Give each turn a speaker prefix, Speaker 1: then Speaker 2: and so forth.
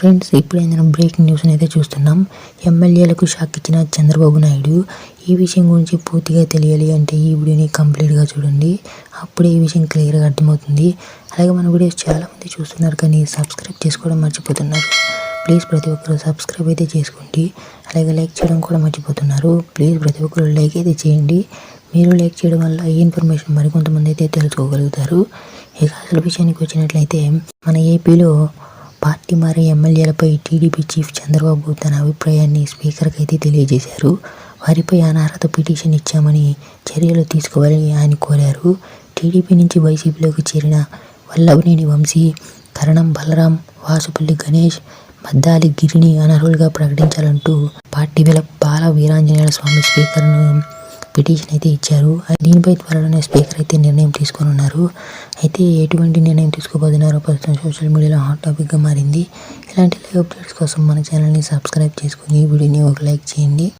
Speaker 1: Friends ఇప్పుడు మనం breaking news అయితే చూస్తున్నాం. ఎమ్మెల్యేలకు షాక్ ఇచ్చిన చంద్రబాబు నాయుడు. ఈ విషయం గురించి పూర్తిగా తెలియాలి అంటే ఈ వీడియోని కంప్లీట్గా చూడండి. అప్పుడే ఈ విషయం క్లియర్గా అర్థమవుతుంది. అలాగే మన వీడియోస్ చాలామంది చూస్తున్నారు కానీ సబ్స్క్రైబ్ చేసుకోవడం మర్చిపోతున్నారు. ప్లీజ్ ప్రతి ఒక్కరు సబ్స్క్రైబ్ అయితే చేసుకోండి. అలాగే లైక్ చేయడం కూడా మర్చిపోతున్నారు. ప్లీజ్ ప్రతి ఒక్కరు లైక్ అయితే చేయండి. మీరు లైక్ చేయడం వల్ల ఈ ఇన్ఫర్మేషన్ మరికొంతమంది అయితే తెలుసుకోగలుగుతారు. ఇక అసలు విషయానికి వచ్చినట్లయితే మన ఏపీలో పార్టీ మారే ఎమ్మెల్యేలపై టీడీపీ చీఫ్ చంద్రబాబు తన అభిప్రాయాన్ని స్పీకర్కి అయితే తెలియజేశారు. వారిపై అనర్హత పిటిషన్ ఇచ్చామని చర్యలు తీసుకోవాలని ఆయన కోరారు. టీడీపీ నుంచి వైసీపీలోకి చేరిన వల్లభనేని వంశీ కరణం బలరాం వాసుపల్లి గణేష్ మద్దాలి గిరిని అనర్హులుగా ప్రకటించాలంటూ పార్టీ వేల బాల వీరాంజనేయ స్వామి స్పీకర్ను పిటిషన్ అయితే ఇచ్చారు. దీనిపై త్వరలోనే స్పీకర్ అయితే నిర్ణయం తీసుకొని ఉన్నారు. అయితే ఎటువంటి నిర్ణయం తీసుకోబోతున్నారో ప్రస్తుతం సోషల్ మీడియాలో హాట్ టాపిక్గా మారింది. ఇలాంటి లైవ్ అప్డేట్స్ కోసం మన ఛానల్ని సబ్స్క్రైబ్ చేసుకుని వీడియోని ఒక లైక్ చేయండి.